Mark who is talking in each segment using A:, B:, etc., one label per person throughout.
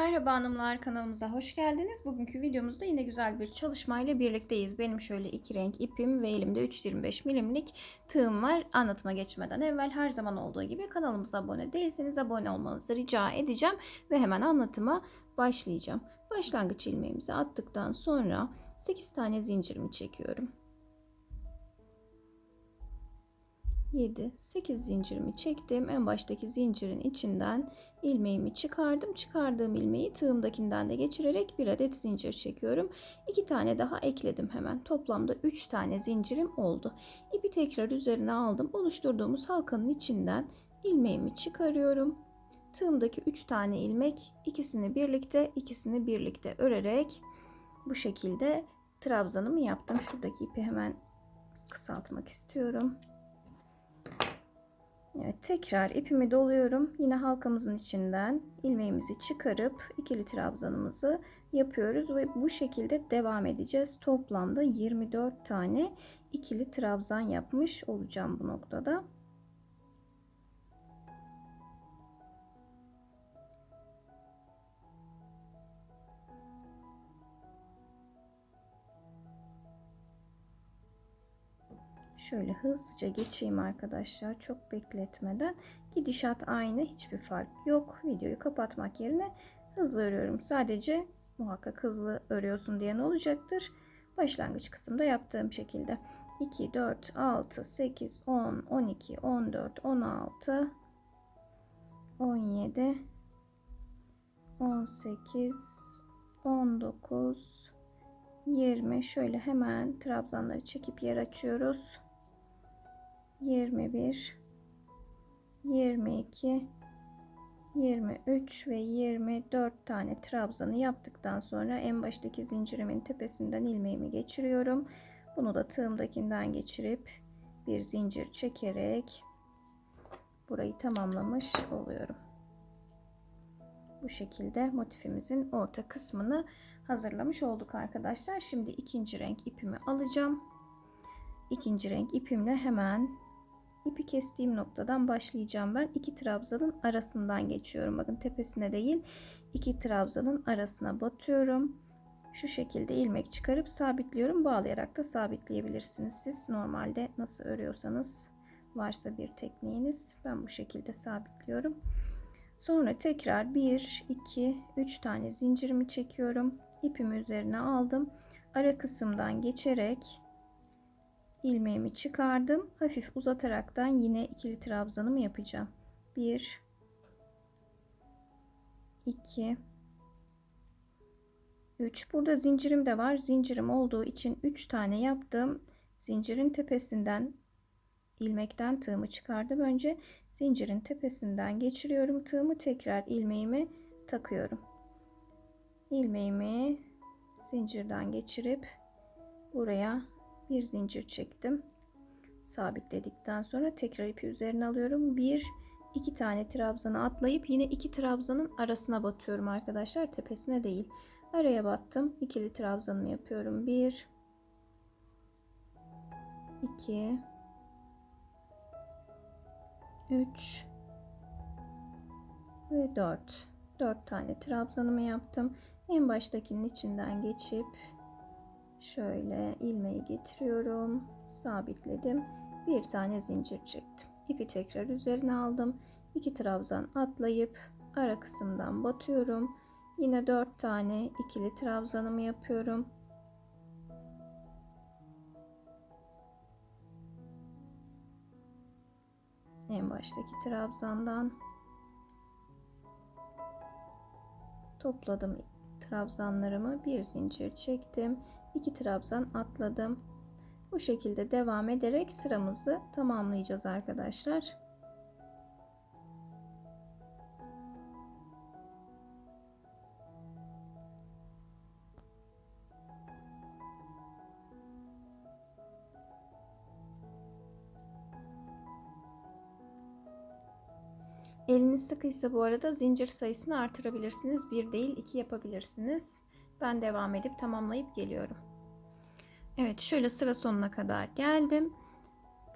A: Merhaba hanımlar kanalımıza hoş geldiniz. Bugünkü videomuzda yine güzel bir çalışmayla birlikteyiz. Benim şöyle iki renk ipim ve elimde 3.25 milimlik tığım var. Anlatıma geçmeden evvel her zaman olduğu gibi kanalımıza abone değilseniz abone olmanızı rica edeceğim. Ve hemen anlatıma başlayacağım. Başlangıç ilmeğimizi attıktan sonra 8 tane zincirimi çekiyorum. 7 8 zincirimi çektim. En baştaki zincirin içinden ilmeğimi çıkardım. Çıkardığım ilmeği tığımdakinden de geçirerek bir adet zincir çekiyorum. 2 tane daha ekledim hemen. Toplamda 3 tane zincirim oldu. İpi tekrar üzerine aldım. Oluşturduğumuz halkanın içinden ilmeğimi çıkarıyorum. Tığımdaki 3 tane ilmek ikisini birlikte ikisini birlikte örerek bu şekilde trabzanımı yaptım. Şuradaki ipi hemen kısaltmak istiyorum. Evet, tekrar ipimi doluyorum. Yine halkamızın içinden ilmeğimizi çıkarıp ikili trabzanımızı yapıyoruz ve bu şekilde devam edeceğiz. Toplamda 24 tane ikili trabzan yapmış olacağım bu noktada. Şöyle hızlıca geçeyim arkadaşlar. Çok bekletmeden. Gidişat aynı. Hiçbir fark yok. Videoyu kapatmak yerine hızlı örüyorum. Sadece muhakkak hızlı örüyorsun diyen olacaktır. Başlangıç kısımda yaptığım şekilde. 2, 4, 6, 8, 10, 12, 14, 16, 17, 18, 19, 20 şöyle hemen trabzanları çekip yer açıyoruz. 21 22 23 ve 24 tane trabzanı yaptıktan sonra en baştaki zincirimin tepesinden ilmeğimi geçiriyorum. Bunu da tığımdakinden geçirip bir zincir çekerek burayı tamamlamış oluyorum. Bu şekilde motifimizin orta kısmını hazırlamış olduk arkadaşlar. Şimdi ikinci renk ipimi alacağım. İkinci renk ipimle hemen ipi kestiğim noktadan başlayacağım ben. iki trabzanın arasından geçiyorum. Bakın tepesine değil iki trabzanın arasına batıyorum. Şu şekilde ilmek çıkarıp sabitliyorum. Bağlayarak da sabitleyebilirsiniz. Siz normalde nasıl örüyorsanız varsa bir tekniğiniz. Ben bu şekilde sabitliyorum. Sonra tekrar 1, 2, 3 tane zincirimi çekiyorum. İpimi üzerine aldım. Ara kısımdan geçerek ilmeğimi çıkardım. Hafif uzataraktan yine ikili trabzanımı yapacağım. 1 2 3 Burada zincirim de var. Zincirim olduğu için 3 tane yaptım. Zincirin tepesinden ilmekten tığımı çıkardım. Önce zincirin tepesinden geçiriyorum tığımı. Tekrar ilmeğimi takıyorum. İlmeğimi zincirden geçirip buraya bir zincir çektim. Sabitledikten sonra tekrar ipi üzerine alıyorum. Bir, iki tane trabzanı atlayıp yine iki trabzanın arasına batıyorum arkadaşlar. Tepesine değil. Araya battım. İkili trabzanını yapıyorum. Bir, iki, üç ve dört. Dört tane trabzanımı yaptım. En baştakinin içinden geçip şöyle ilmeği getiriyorum sabitledim. Bir tane zincir çektim. İpi tekrar üzerine aldım. İki trabzan atlayıp ara kısımdan batıyorum. Yine dört tane ikili trabzanımı yapıyorum. En baştaki trabzandan topladım trabzanlarımı. Bir zincir çektim 2 trabzan atladım. Bu şekilde devam ederek sıramızı tamamlayacağız arkadaşlar. Eliniz sıkıysa bu arada zincir sayısını artırabilirsiniz. Bir değil iki yapabilirsiniz. Ben devam edip tamamlayıp geliyorum. Evet şöyle sıra sonuna kadar geldim.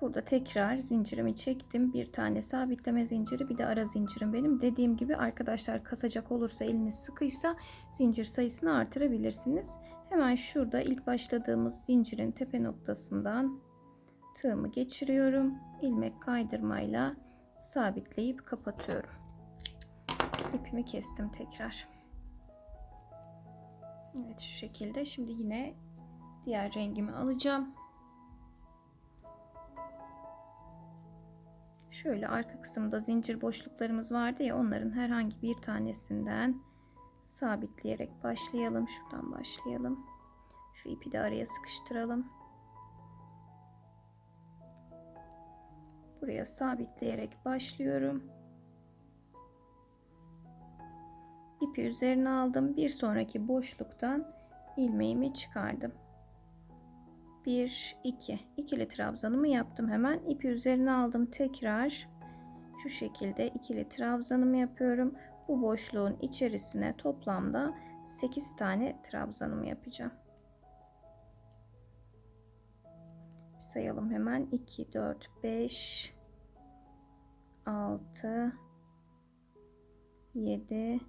A: Burada tekrar zincirimi çektim. Bir tane sabitleme zinciri bir de ara zincirim benim. Dediğim gibi arkadaşlar kasacak olursa eliniz sıkıysa zincir sayısını artırabilirsiniz. Hemen şurada ilk başladığımız zincirin tepe noktasından tığımı geçiriyorum. ilmek kaydırmayla sabitleyip kapatıyorum. İpimi kestim tekrar. Evet şu şekilde. Şimdi yine diğer rengimi alacağım. Şöyle arka kısımda zincir boşluklarımız vardı ya onların herhangi bir tanesinden sabitleyerek başlayalım. Şuradan başlayalım. Şu ipi de araya sıkıştıralım. Buraya sabitleyerek başlıyorum. İpi üzerine aldım. Bir sonraki boşluktan ilmeğimi çıkardım. 1 2 ikili trabzanımı yaptım hemen. İpi üzerine aldım. Tekrar şu şekilde ikili trabzanımı yapıyorum. Bu boşluğun içerisine toplamda 8 tane trabzanımı yapacağım. Sayalım hemen. 2 4 5 6 7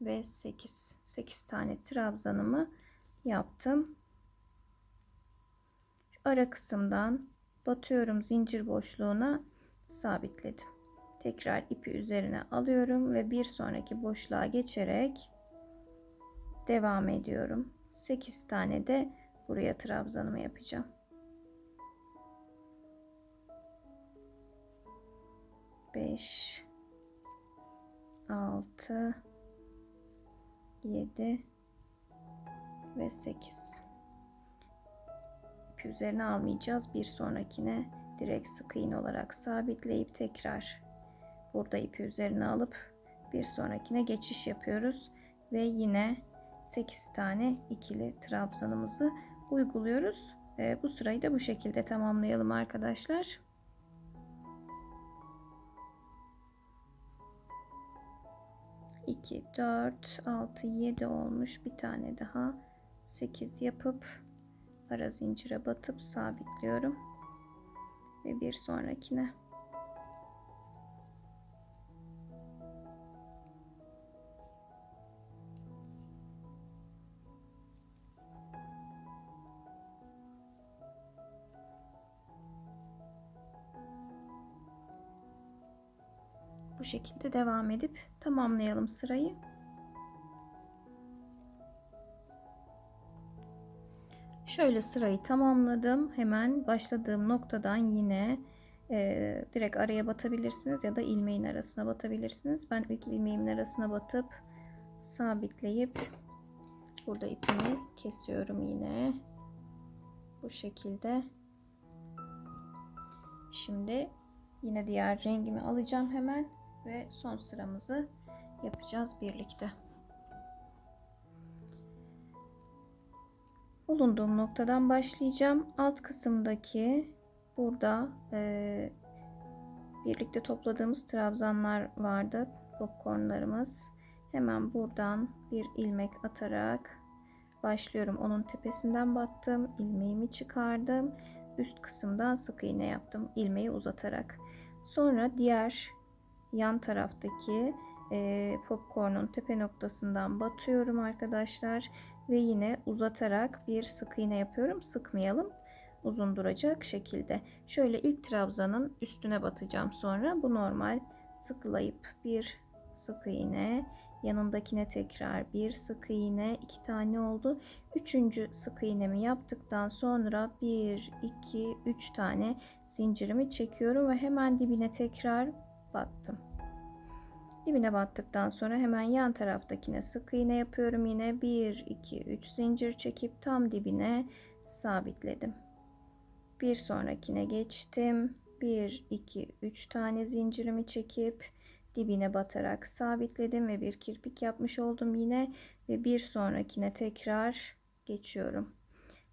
A: ve 8 8 tane trabzanımı yaptım ara kısımdan batıyorum zincir boşluğuna sabitledim. Tekrar ipi üzerine alıyorum ve bir sonraki boşluğa geçerek devam ediyorum. 8 tane de buraya trabzanımı yapacağım. Beş, altı, yedi ve sekiz ipi üzerine almayacağız. Bir sonrakine direkt sık iğne olarak sabitleyip tekrar burada ipi üzerine alıp bir sonrakine geçiş yapıyoruz ve yine 8 tane ikili trabzanımızı uyguluyoruz. Bu sırayı da bu şekilde tamamlayalım arkadaşlar. İki, dört, altı, yedi olmuş. Bir tane daha sekiz yapıp ara zincire batıp sabitliyorum ve bir sonrakine şekilde devam edip tamamlayalım sırayı. Şöyle sırayı tamamladım. Hemen başladığım noktadan yine e, direkt araya batabilirsiniz ya da ilmeğin arasına batabilirsiniz. Ben ilk ilmeğimin arasına batıp sabitleyip burada ipimi kesiyorum yine. Bu şekilde. Şimdi yine diğer rengimi alacağım hemen ve son sıramızı yapacağız birlikte. bulunduğum noktadan başlayacağım. Alt kısımdaki burada e, birlikte topladığımız trabzanlar vardı. Popcornlarımız. Hemen buradan bir ilmek atarak başlıyorum. Onun tepesinden battım. ilmeğimi çıkardım. Üst kısımdan sık iğne yaptım. ilmeği uzatarak. Sonra diğer yan taraftaki e, popcorn'un tepe noktasından batıyorum arkadaşlar ve yine uzatarak bir sık iğne yapıyorum. Sıkmayalım. Uzun duracak şekilde. Şöyle ilk trabzanın üstüne batacağım sonra. Bu normal sıklayıp bir sık iğne yanındakine tekrar bir sık iğne iki tane oldu. Üçüncü sık iğnemi yaptıktan sonra bir iki üç tane zincirimi çekiyorum ve hemen dibine tekrar battım. Dibine battıktan sonra hemen yan taraftakine sık iğne yapıyorum. Yine 1, 2, 3 zincir çekip tam dibine sabitledim. Bir sonrakine geçtim. 1, 2, 3 tane zincirimi çekip dibine batarak sabitledim ve bir kirpik yapmış oldum yine ve bir sonrakine tekrar geçiyorum.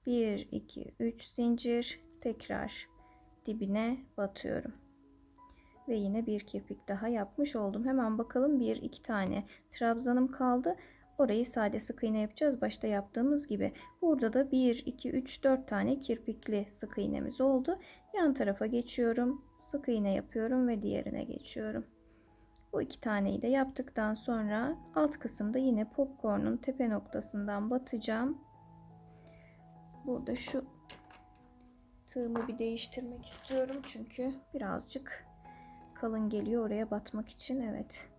A: 1 2 3 zincir tekrar dibine batıyorum ve yine bir kirpik daha yapmış oldum. Hemen bakalım bir iki tane trabzanım kaldı. Orayı sade sık iğne yapacağız başta yaptığımız gibi. Burada da 1, 2, 3, 4 tane kirpikli sık iğnemiz oldu. Yan tarafa geçiyorum. Sık iğne yapıyorum ve diğerine geçiyorum. Bu iki taneyi de yaptıktan sonra alt kısımda yine popcorn'un tepe noktasından batacağım. Burada şu tığımı bir değiştirmek istiyorum çünkü birazcık kalın geliyor oraya batmak için. Evet.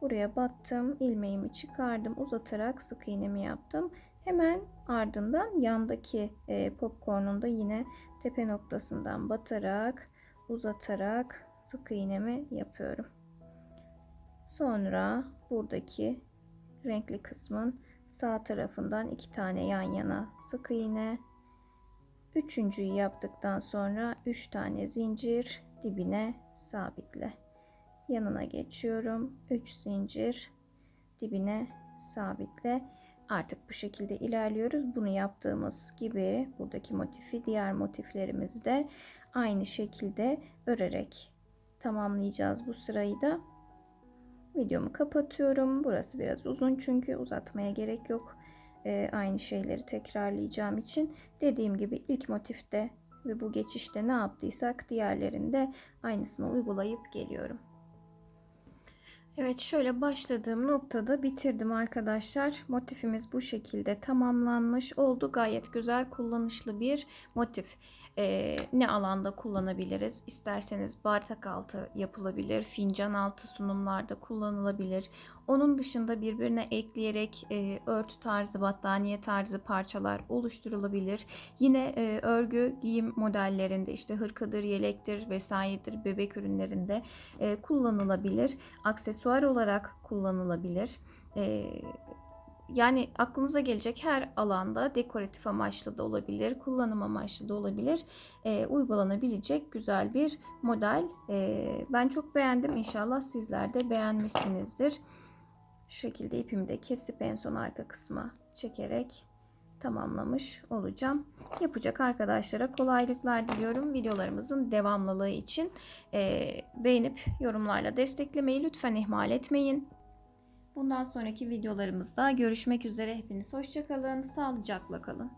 A: Buraya battım, ilmeğimi çıkardım, uzatarak sık iğnemi yaptım. Hemen ardından yandaki e, popcorn'un da yine tepe noktasından batarak, uzatarak sık iğnemi yapıyorum. Sonra buradaki renkli kısmın sağ tarafından iki tane yan yana sık iğne. Üçüncüyü yaptıktan sonra üç tane zincir dibine sabitle. Yanına geçiyorum. 3 zincir dibine sabitle. Artık bu şekilde ilerliyoruz. Bunu yaptığımız gibi buradaki motifi diğer motiflerimizi de aynı şekilde örerek tamamlayacağız bu sırayı da. Videomu kapatıyorum. Burası biraz uzun çünkü uzatmaya gerek yok. Ee, aynı şeyleri tekrarlayacağım için. Dediğim gibi ilk motifte ve bu geçişte ne yaptıysak diğerlerinde aynısını uygulayıp geliyorum. Evet şöyle başladığım noktada bitirdim arkadaşlar. Motifimiz bu şekilde tamamlanmış oldu. Gayet güzel kullanışlı bir motif. Ee, ne alanda kullanabiliriz? İsterseniz bardak altı yapılabilir. Fincan altı sunumlarda kullanılabilir. Onun dışında birbirine ekleyerek e, örtü tarzı, battaniye tarzı parçalar oluşturulabilir. Yine e, örgü giyim modellerinde işte hırkadır, yelektir vesairedir bebek ürünlerinde e, kullanılabilir. Aksesuar olarak kullanılabilir. E, yani aklınıza gelecek her alanda dekoratif amaçlı da olabilir, kullanım amaçlı da olabilir, e, uygulanabilecek güzel bir model. E, ben çok beğendim. İnşallah sizler de beğenmişsinizdir. Şu şekilde ipimi de kesip en son arka kısma çekerek tamamlamış olacağım. Yapacak arkadaşlara kolaylıklar diliyorum. Videolarımızın devamlılığı için e, beğenip yorumlarla desteklemeyi lütfen ihmal etmeyin. Bundan sonraki videolarımızda görüşmek üzere. Hepiniz hoşçakalın, sağlıcakla kalın.